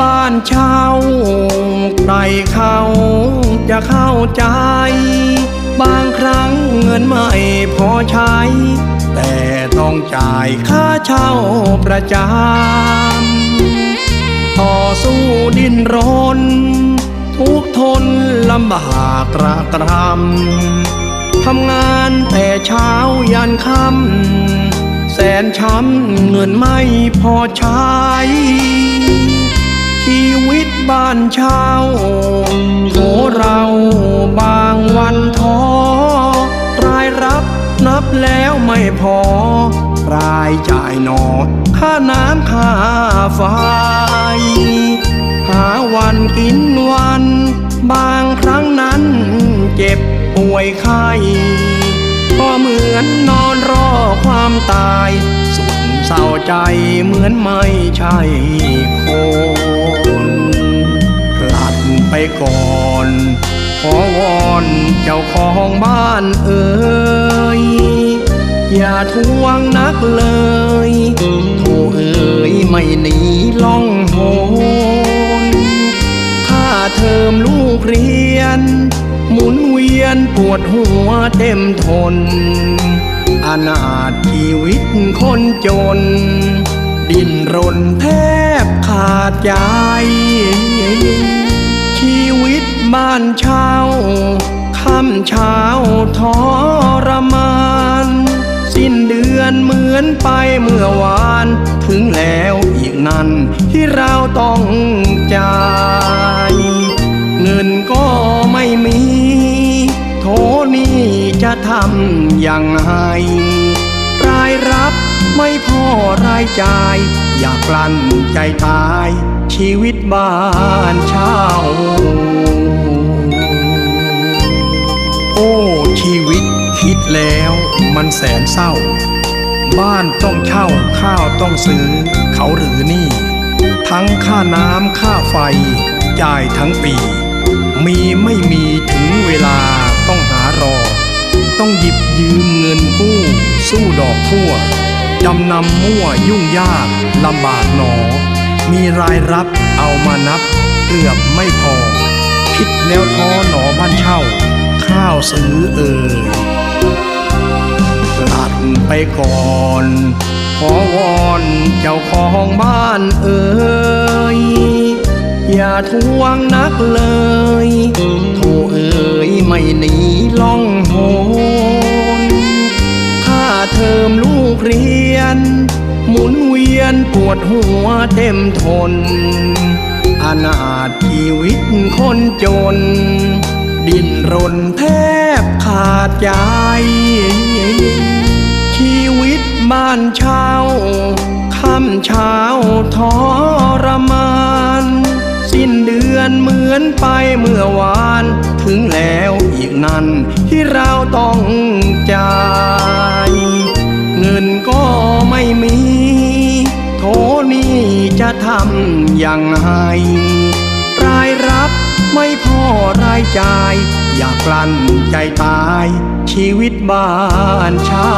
บ้านเช่าใครเขาจะเข้าใจ บางครั้งเงินไม่พอใช้ แต่ต้องจ่ายค่าเช่าประจำต่อสู้ดิ้นรน ทุกทนลำบากระกรำทำงานแต่เช้ายันค่ำแสนช้ำเงินไม่พอใช้ ชีวิตบ้านเช่าโถเราบางวันท้อรายรับนับแล้วไม่พอ รายจ่ายหนอ ค่าน้ำค่าไฟหาวันกินวัน บางครั้งนั้นเจ็บป่วยไข้ก็เหมือนนอนรอความตาย สุดเศร้าใจเหมือนไม่ใช่ ก่อน ขอวอนเจ้าของบ้านเอ่ยอย่าทวงนักเลยโทเอ่ยไม่หนีล่องหนค่าเทอมลูกเรียน หมุนเวียนปวดหัวเต็มทน อนาถชีวิตคนจน ดิ้นรนแทบขาดใจ บ้านเช่าค่ำเช้าทรมาน สิ้นเดือนเหมือนไปเมื่อวาน ถึงแล้วอีกนั้นที่เราต้องจ่าย เงินก็ไม่มี โทนี่จะทำอย่างไรรายรับไม่พอรายจ่าย อยากกลั้นใจตาย ชีวิตบ้านเช่า โอ้ ชีวิตคิดแล้วมันแสนเศร้า บ้านต้องเช่าข้าวต้องซื้อ เขาหรือนี่ ทั้งค่าน้ำค่าไฟ จ่ายทั้งปี มีไม่มีถึงเวลาต้องหารอ ต้องหยิบยืมเงินกู้สู้ดอกทั่วจำนำมั่วยุ่งยากลำบากหนอ มีรายรับเอามานับเกือบไม่พอ คิดแล้วท้อหนอบ้านเช่า ข้าวซื้อเอ่ยกลัดไปก่อน ขอวอนเจ้าของบ้านเอ่ยอย่าทวงนักเลยโทเอ่ยไม่หนีล่องหนค่าเทอมลูกเรียน หมุนเวียนปวดหัวเต็มทนอนาถชีวิตคนจน ดิ้นรนแทบขาดใจ ชีวิตบ้านเช่าค่ำเช้าทรมาน สิ้นเดือนเหมือนไปเมื่อวาน ถึงแล้วอีกนั้นที่เราต้องจ่าย เงินก็ไม่มี โทนี่จะทำอย่างไร ไม่พอรายจ่าย อยากกลั้นใจตาย ชีวิตบ้านเช่า